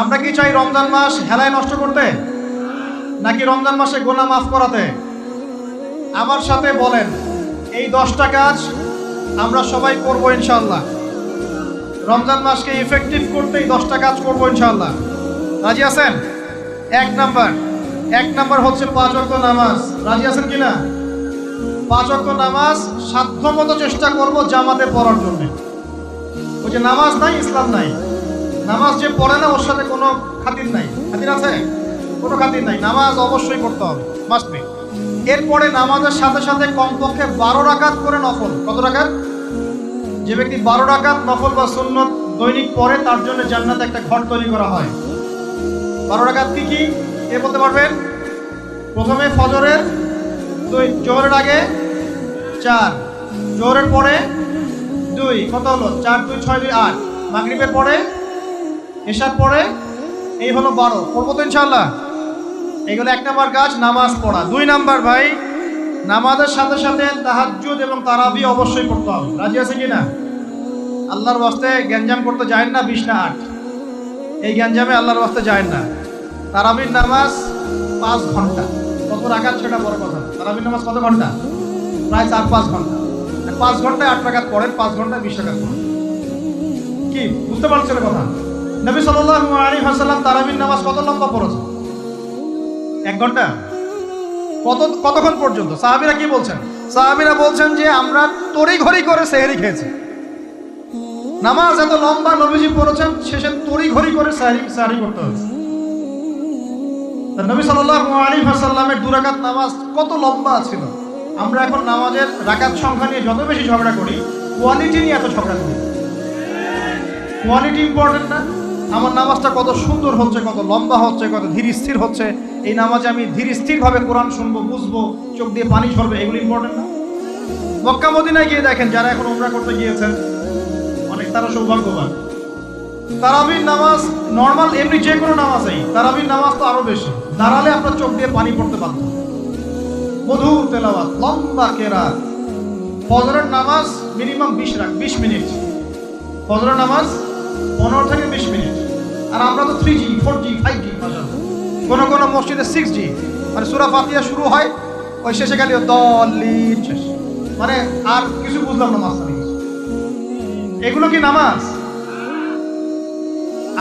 আমরা কি চাই রমজান মাস হেলায় নষ্ট করতে? নাকি রমজান মাসে গোনা মাফ করাতে? আমার সাথে বলেন, এই দশটা কাজ আমরা সবাই করব ইনশাল্লাহ রমজান মাসকে ইফেক্টিভ করতে এই দশটা কাজ করব ইনশাল্লাহ রাজি আছেন? এক নাম্বার এক নাম্বার হচ্ছে পাঁচ অক্ট নামাজ। রাজি আছেন কি না পাঁচ অক্ট নামাজ সাধ্যমতো চেষ্টা করব জামাতে পড়ার জন্য। ওই যে নামাজ নাই, ইসলাম নাই। নামাজ যে পড়ে না, ওর সাথে কোনো খাতির নাই। খাতির আছে? কোনো খাতির নাই। নামাজ অবশ্যই পড়তে হবে। মাস্ট এরপরে নামাজের সাথে সাথে কমপক্ষে বারো রাকাত করে নফল। কত রাকাত? যে ব্যক্তি বারো রাকাত নফল বা সুন্নত দৈনিক পড়ে, তার জন্য জান্নাতে একটা ঘর তৈরি করা হয়। বারো রাকাত কি কি? কে বলতে পারবেন? প্রথমে ফজরের, দুই, জোহরের আগে, চার। জোহরের পরে, দুই, কত হলো? চার, দুই, ছয়, দুই, আট। মাগরিবের পরে এসার পরে এই হলো বারো। করব তো ইনশাল্লাহ এগুলো এক নাম্বার কাজ, নামাজ পড়া। দুই নাম্বার ভাই, নামাজের সাথে সাথে তাহাজ্জুদ এবং তারাবি অবশ্যই পড়তে হবে। রাজি আছে কি না আল্লাহর বাস্তে গ্যাঞ্জাম করতে যায় না বিশ না আট। এই গ্যাঞ্জামে আল্লাহর বাস্তে যায় না। তারাবির নামাজ পাঁচ ঘণ্টা। কত রাখার সেটা বড় কথা। তারাবির নামাজ কত ঘণ্টা? প্রায় চার পাঁচ ঘণ্টা। পাঁচ ঘন্টায় আট টাকাত পড়েন, পাঁচ ঘন্টায় বিশ টাকা পড়েন। কি? বুঝতে পারছেন কথা? নবী সাল্লাল্লাহু আলাইহি ওয়াসাল্লাম তারাবির নামাজ কত লম্বা পড়েছে এক ঘণ্টা? কত, কতক্ষণ পর্যন্ত? সাহাবিরা কি বলছেন? সাহাবিরা বলছেন যে আমরা তড়ি ঘড়ি করে সেহরি খেয়েছি। নামাজ এত লম্বা নবীজি পড়েছেন, শেষে তড়ি ঘড়ি করে সাহারি সাহারি করতে হয়েছে। নবী সাল্লাল্লাহু আলাইহি ওয়াসাল্লামের দুরাকাত নামাজ কত লম্বা ছিল? আমরা এখন নামাজের রাকাত সংখ্যা নিয়ে যত বেশি ঝগড়া করি কোয়ালিটি নিয়ে এত ঝগড়া করি। কোয়ালিটি ইম্পর্টেন্ট না? আমার নামাজটা কত সুন্দর হচ্ছে, কত লম্বা হচ্ছে, কত ধীর স্থির হচ্ছে। এই নামাজে আমি ধীর স্থিরভাবে কোরআন শুনব, বুঝব, চোখ দিয়ে পানি ঝরবে, এগুলো ইম্পর্টেন্ট না? মক্কা, মদিনায় গিয়ে দেখেন, যারা এখন উমরা করতে গিয়েছেন, অনেক তারা সৌভাগ্যবান। তারাবির নামাজ নর্মাল এমনি যে কোনো নামাজেই, তারাবির নামাজ তো আরও বেশি। দাঁড়ালে আপনার চোখ দিয়ে পানি পড়তে বাধ্য। মধুর তেলাওয়াত, লম্বা কেরাত। ফজরের নামাজ মিনিমাম বিশ রাখ, বিশ মিনিট। ফজরের নামাজ পনেরো থেকে বিশ মিনিট। আর আমরা তো three G four G five G কোনো কোনো মসজিদে সিক্স জি মানে সুরা ফাতিয়া শুরু হয়, ওই শেষে গেলে শেষ। মানে আর কিছু বুঝলাম না মাস্টার এগুলো কি নামাজ?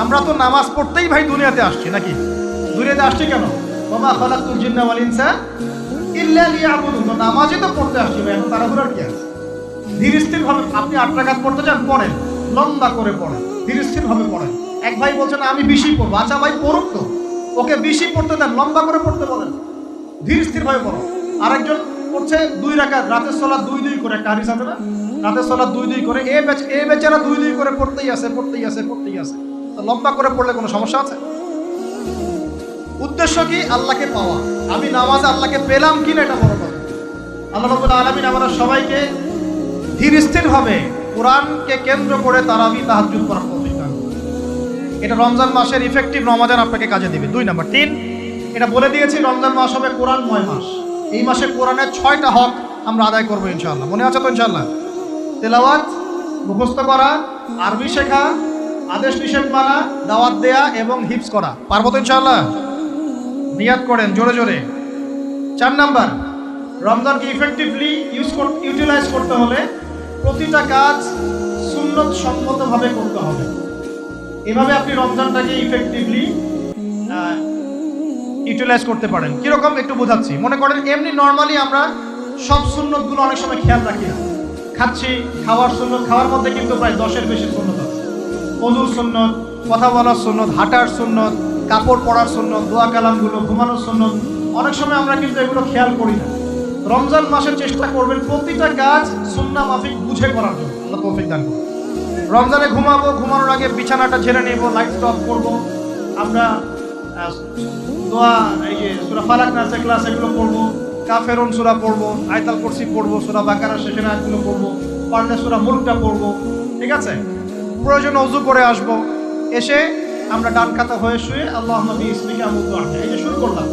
আমরা তো নামাজ পড়তেই ভাই দুনিয়াতে আসছি, নাকি? দুনিয়াতে আসছি কেন? বাবা খালাকুল জিন্না ওয়াল ইনসা তো নামাজই তো পড়তে আসছি ভাই, এখন তাড়াহুড়ার কি আছে? ধীর স্থির ভাবে আপনি আট রাকাত পড়তে চান, পড়েন। লম্বা করে পড়েন। ধীর স্থির ভাবে পড়েন এক ভাই বলছেন আমি বেশি পড়ব। আচ্ছা ভাই, পড়ুক তো। ওকে বেশি পড়তে দেন, লম্বা করে পড়তে বলেন। ধীর ভাবে পড়ো। আরেকজন পড়ছে, দুই রাকাত রাতের সলা দুই দুই করে একটা হাদিস আছে না রাতের সলা দুই দুই করে, এ বেচ, এ বেচারা দুই দুই করে পড়তেই আছে পড়তেই আছে পড়তেই আছে। লম্বা করে পড়লে কোনো সমস্যা আছে? উদ্দেশ্য কি? আল্লাহকে পাওয়া। আমি নামাজে আল্লাহকে পেলাম কি না এটা বড় কথা আল্লাহ আলমিন আমরা সবাইকে ধীর স্থিরভাবে কোরআনকে কেন্দ্র করে তারা তারাবি তাহাজুদ করার করুন। এটা রমজান মাসের ইফেক্টিভ রমাজান আপনাকে কাজে দিবে। দুই নাম্বার। তিন, এটা বলে দিয়েছি, রমজান মাস হবে কোরআনময় মাস। এই মাসে কোরআনের ছয়টা হক আমরা আদায় করব ইনশাআল্লাহ। মনে আছে তো ইনশাআল্লাহ? তেলাওয়াত, মুখস্থ করা, আরবি শেখা, আদেশ নিষেধ মানা, দাওয়াত দেয়া এবং হিপস করা। পারব তো ইনশাআল্লাহ? নিয়াত করেন, জোরে জোরে। চার নাম্বার, রমজানকে ইফেক্টিভলি ইউজ ইউটিলাইজ করতে হলে প্রতিটা কাজ সুন্নত সম্মতভাবে করতে হবে। এভাবে আপনি রমজানটাকে ইফেক্টিভলি ইউটিলাইজ করতে পারেন। কীরকম একটু বোঝাচ্ছি। মনে করেন এমনি নর্মালি আমরা সব সুন্নতগুলো অনেক সময় খেয়াল রাখি না। খাচ্ছি, খাওয়ার সুন্নত, খাওয়ার মধ্যে কিন্তু প্রায় দশের বেশি সুন্নত আছে। অজুর সুন্নত, কথা বলার সুন্নত, হাঁটার সুন্নত, কাপড় পরার সুন্নত, দোয়া কালামগুলো, ঘুমানোর সুন্নত, অনেক সময় আমরা কিন্তু এগুলো খেয়াল করি না। রমজান মাসের চেষ্টা করবেন প্রতিটা কাজ সুন্না মাফিক বুঝে করার জন্য। আল্লাহ তৌফিক দান করুন। রমজানে ঘুমাবো, ঘুমানোর আগে বিছানাটা ঝেড়ে নেব লাইট অফ করব। আমরা দোয়া, এই যে সুরা ফালাক নাচে ক্লাস এগুলো পড়ব। কাফেরুন সুরা পড়ব, আয়তাল কুরসি পড়ব, সুরা বাকারা শেষের আয়াতগুলো পড়ব পারলে সুরা মুলকটা পড়ব, ঠিক আছে? প্রয়োজন অজু করে আসব। এসে আমরা ডান খাতা হয়ে শুয়ে আল্লাহ নবী ইসমিকে আমুদু আটে এই যে শুরু করলাম।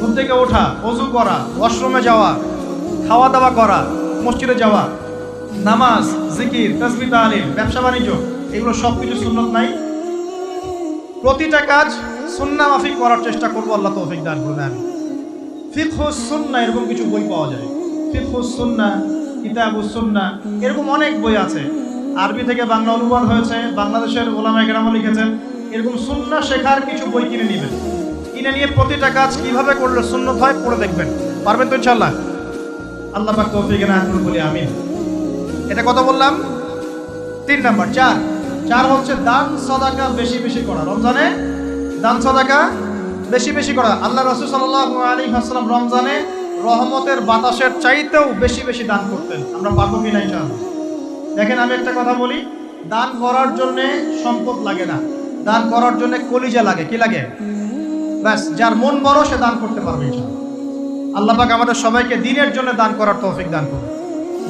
ঘুম থেকে ওঠা, অজু করা ওয়াশরুমে যাওয়া খাওয়া দাওয়া করা, মসজিদে যাওয়া, নামাজ, জিকির, তসবি তালিম ব্যবসা, বাণিজ্য, এগুলো সব কিছু সুন্নত নাই। প্রতিটা কাজ সুন্না মাফিক করার চেষ্টা করব, আল্লাহ তৌফিক দান করবে আমি ফিকহুস সুন্না, এরকম কিছু বই পাওয়া যায়। ফিকহুস সুন্না কিতাবুস সুন্না, এরকম অনেক বই আছে। আরবি থেকে বাংলা অনুবাদ হয়েছে, বাংলাদেশের ওলামা একরামও লিখেছেন, এরকম সুন্না শেখার কিছু বই কিনে নেবেন। কিনে নিয়ে প্রতিটা কাজ কীভাবে করলে সুন্নত হয় পড়ে দেখবেন। পারবেন তো ইনশাল্লাহ আল্লাহ পাক তৌফিক না বলি আমিন। এটা কত বললাম? তিন নাম্বার, চার। চার হচ্ছে দান সদাকা বেশি বেশি করা। রমজানে দান সদাকা বেশি বেশি করা। আল্লাহ রসুল সাল্লাহ আলী হাসলাম রমজানে রহমতের বাতাসের চাইতেও বেশি বেশি দান করতেন। আমরা পারব কি না ইনশাআল্লাহ? দেখেন আমি একটা কথা বলি, দান করার জন্যে সম্পদ লাগে না। দান করার জন্য কলিজা লাগে। কি লাগে? ব্যাস, যার মন বড়, সে দান করতে পারবে আল্লাহ পাক আমাদের সবাইকে দিনের জন্য দান করার তৌফিক দান করুন।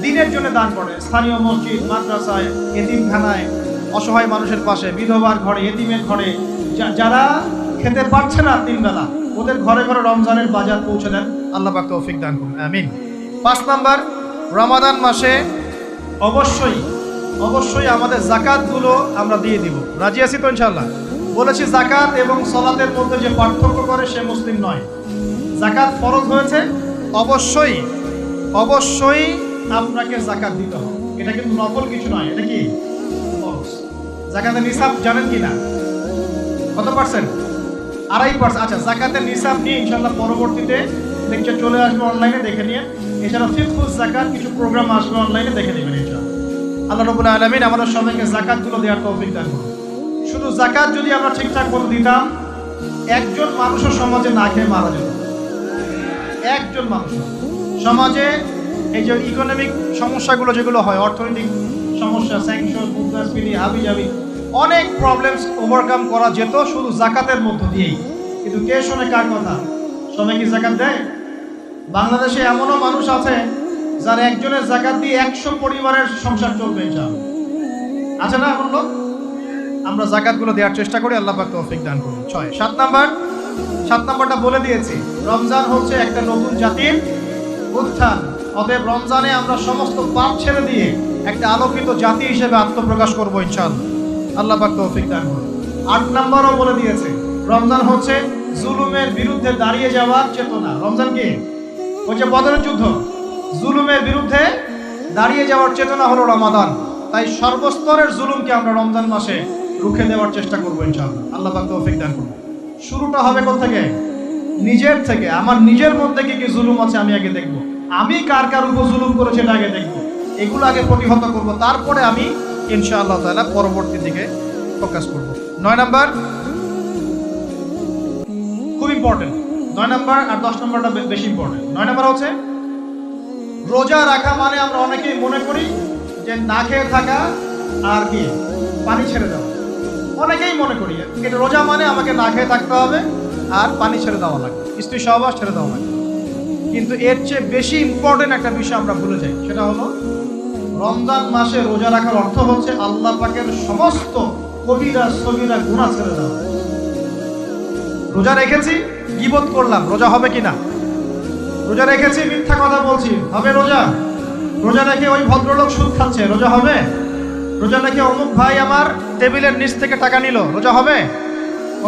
দিনের জন্য দান করে স্থানীয় মসজিদ, মাদ্রাসায়, এতিমখানায়, অসহায় মানুষের পাশে, বিধবার ঘরে, এতিমের ঘরে যারা খেতে পারছে না তিন বেলা ওদের ঘরে ঘরে রমজানের বাজার পৌঁছে দেন। আল্লাহ পাক তৌফিক দান করুন। আমিন। পাঁচ নাম্বার, রমাদান মাসে অবশ্যই অবশ্যই আমাদের জাকাতগুলো আমরা দিয়ে দিব। রাজি আছি তো ইনশাল্লাহ বলেছি জাকাত এবং সলাতের মধ্যে যে পার্থক্য করে সে মুসলিম নয়। জাকাত ফরজ হয়েছে, অবশ্যই অবশ্যই আপনাকে জাকাত দিতে হবে। এটা কিন্তু নকল কিছু নয়, এটা কি? জাকাতের নিসাব জানেন কি না? কত পার্সেন্ট আড়াই পার্সেন্ট আচ্ছা জাকাতের নিসাব নিয়ে ইনশাল্লাহ পরবর্তীতে লেকচার চলে আসবে অনলাইনে দেখে নিয়ে। এছাড়া ফিফুজ জাকাত কিছু প্রোগ্রাম আসবে অনলাইনে দেখে নেবেন ইনশাল্লাহ আল্লাহ রবুল আলমিন আমাদের সবাইকে জাকাতগুলো দেওয়ার তৌফিক দান শুধু জাকাত যদি আমরা ঠিকঠাক করে দিতাম, একজন মানুষও সমাজে না খেয়ে মারা যেত। একজন মানুষ। সমাজে এই যে ইকোনমিক সমস্যাগুলো যেগুলো হয়, অর্থনৈতিক সমস্যা স্যাংশন মুদ্রাস্ফীতি হাবি জাবি অনেক প্রবলেমস ওভারকাম করা যেত শুধু জাকাতের মধ্য দিয়েই। কিন্তু কে শোনে কার কথা? সবাই কি জাকাত দেয়? বাংলাদেশে এমনও মানুষ আছে যার একজনের জাকাত দিয়ে একশো পরিবারের সংসার চলবে, ইনশাআল্লাহ। আছে না এমন লোক? আমরা জাকাতগুলো দেওয়ার চেষ্টা করি, আল্লাহ পাক তৌফিক দান করুন। ছয়, সাত নাম্বার। সাত নাম্বারটা বলে দিয়েছি, রমজান হচ্ছে একটা নতুন জাতির উত্থান। অতএব রমজানে আমরা সমস্ত পাপ ছেড়ে দিয়ে একটা আলোকিত জাতি হিসেবে আত্মপ্রকাশ করব ইনশাআল্লাহ। আল্লাহ পাক তৌফিক দান করুন। আট নাম্বারও বলে দিয়েছে, রমজান হচ্ছে জুলুমের বিরুদ্ধে দাঁড়িয়ে যাওয়ার চেতনা। রমজান কি? হচ্ছে বদরের যুদ্ধ। জুলুমের বিরুদ্ধে দাঁড়িয়ে যাওয়ার চেতনা হলো রমাদান। তাই সর্বস্তরের জুলুমকে আমরা রমজান মাসে রুখে দেওয়ার চেষ্টা করব ইনশাআল্লাহ। আল্লাহ পাক তৌফিক দান করুন। শুরুটা হবে কোথা থেকে? নিজের থেকে। আমার নিজের মধ্যে কি কি জুলুম আছে আমি আগে দেখব। আমি কার কার উপর জুলুম করেছি এটা আগে দেখব। এগুলো আগে প্রতিহত করব। তারপরে আমি ইনশাআল্লাহ তাআলা পরবর্তী দিকে ফোকাস করব। নয় নাম্বার? খুব ইম্পর্টেন্ট নয় নাম্বার আর দশ নাম্বারটা বেশি ইম্পর্টেন্ট নয় নাম্বার হচ্ছে, রোজা রাখা মানে আমরা অনেকেই মনে করি যে না খেয়ে থাকা আর কি, পানি ছেড়ে দেওয়া। অনেকেই মনে করি এটা রোজা মানে আমাকে না খেয়ে থাকতে হবে আর পানি ছেড়ে দেওয়া লাগবে স্ত্রী সহবাস ছেড়ে দেওয়া লাগবে কিন্তু এর চেয়ে বেশি ইম্পর্টেন্ট একটা বিষয় আমরা ভুলে যাই, সেটা হলো রমজান মাসে রোজা রাখার অর্থ হচ্ছে আল্লাহ পাকের সমস্ত কবিরা সবিরা গুণা ছেড়ে দেওয়া। রোজা রেখেছি, গিবত করলাম, রোজা হবে কি না রোজা রেখেছি, মিথ্যা কথা বলছি, হবে রোজা? রোজা রেখে ওই ভদ্রলোক সুদ খাচ্ছে, রোজা হবে? রোজা রেখে অমুক ভাই আমার টেবিলের নিচ থেকে টাকা নিল? রোজা হবে?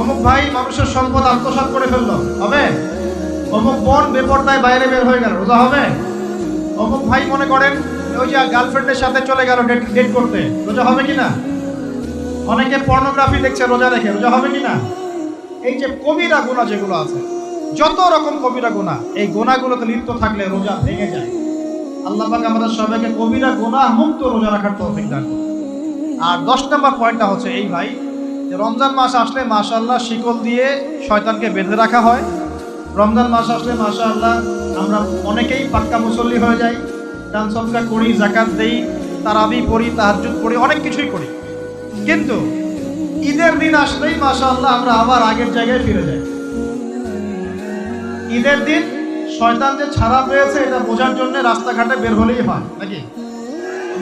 অমুক ভাই মানুষের সম্পদ আত্মসাৎ করে ফেলল। হবে? অমুক বোন বেপরদায় বাইরে বের হয়ে গেল। রোজা হবে? অমুক ভাই মনে করেন, ওই যে গার্লফ্রেন্ডের সাথে চলে গেল ডেট ডেট করতে। রোজা হবে কি না অনেকে পর্নোগ্রাফি দেখছে রোজা রেখে রোজা হবে কি না এই যে কবিরা গুণা যেগুলো আছে, যত রকম কবিরা গুণা, এই গোনাগুলোতে লিপ্ত থাকলে রোজা ভেঙে যায়। আল্লাহ পাক আমাদের সবাইকে কবিরা গোনা মুক্ত রোজা রাখার দান করুন। আর দশ নম্বর পয়েন্টটা হচ্ছে এই ভাই রমজান মাস আসলে মাশাআল্লাহ শিকল দিয়ে শয়তানকে বেঁধে রাখা হয়। রমজান মাস আসলে মাশাআল্লাহ আমরা অনেকেই পাক্কা মুসল্লি হয়ে যাই, দান সদকা করি জাকাত দেই, তারাবি পড়ি, তাহাজ্জুদ পড়ি, অনেক কিছুই করি। কিন্তু ঈদের দিন আসলেই মাশাআল্লাহ আমরা আবার আগের জায়গায় ফিরে যাই। ঈদের দিন শয়তান যে ছাড়া পেয়েছে, এটা বোঝার জন্য রাস্তাঘাটে বের হলেই হয়, নাকি?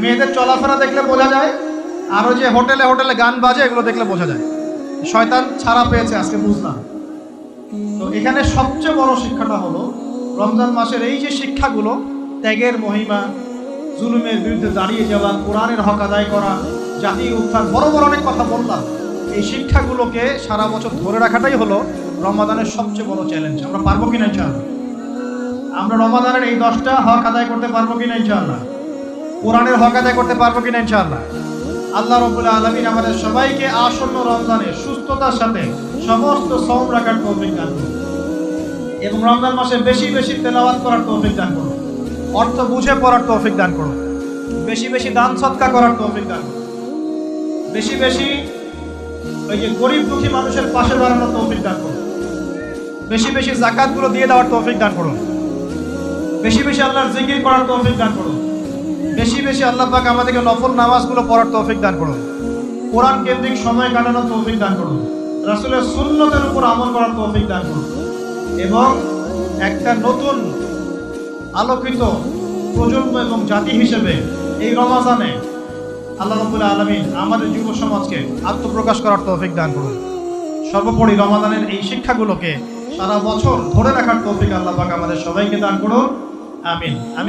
মেয়েদের চলাফেরা দেখলে বোঝা যায় আরও যে হোটেলে হোটেলে গান বাজে, এগুলো দেখলে বোঝা যায়। শয়তান ছাড়া পেয়েছে আজকে বুঝলাম। তো এখানে সবচেয়ে বড় শিক্ষাটা হলো, রমজান মাসের এই যে শিক্ষাগুলো, ত্যাগের মহিমা, জুলুমের বিরুদ্ধে দাঁড়িয়ে যাওয়া, কোরআনের হক আদায় করা জাতীয় উত্থান, বড় বড় অনেক কথা বললাম। এই শিক্ষাগুলোকে সারা বছর ধরে রাখাটাই হলো রমাদানের সবচেয়ে বড় চ্যালেঞ্জ আমরা পারব কিনা ইনশাআল্লাহ? আমরা রমাদানের এই দশটা হক আদায় করতে পারব কিনা ইনশাআল্লাহ? কোরআনের হক আদায় করতে পারব কি ইনশাআল্লাহ? আল্লাহ রবুল আলমিন আমাদের সবাইকে আসন্ন রমজানে সুস্থতার সাথে সমস্ত সৌম রাখার তৌফিক দান করুন। এবং রমজান মাসে বেশি বেশি তেলাওয়াত করার তৌফিক দান করুন। অর্থ বুঝে পড়ার তৌফিক দান করুন। বেশি বেশি দান সৎকা করার তৌফিক দান করুন। বেশি বেশি ওই যে গরিব দুঃখী মানুষের পাশে দাঁড়ানোর তৌফিক দান করুন। বেশি বেশি জাকাতগুলো দিয়ে দেওয়ার তৌফিক দান করুন। বেশি বেশি আল্লাহর জিকির করার তৌফিক দান করুন। বেশি বেশি আল্লাহ পাক আমাদেরকে নফল নামাজগুলো পড়ার তৌফিক দান করুন। কোরআন কেন্দ্রিক সময় কাটানোর তৌফিক দান করুন। রাসূলের সুন্নতের উপর আমল করার তৌফিক দান করুন। এবং একটা নতুন আলোকিত প্রজন্ম এবং জাতি হিসেবে এই রমাজানে আল্লাহ রবুল্লা আলমিন আমাদের যুব সমাজকে আত্মপ্রকাশ করার তৌফিক দান করুন। সর্বোপরি রমাদানের এই শিক্ষাগুলোকে সারা বছর ধরে রাখার তৌফিক আল্লাহ পাক আমাদের সবাইকে দান করুন। আমিন। আমি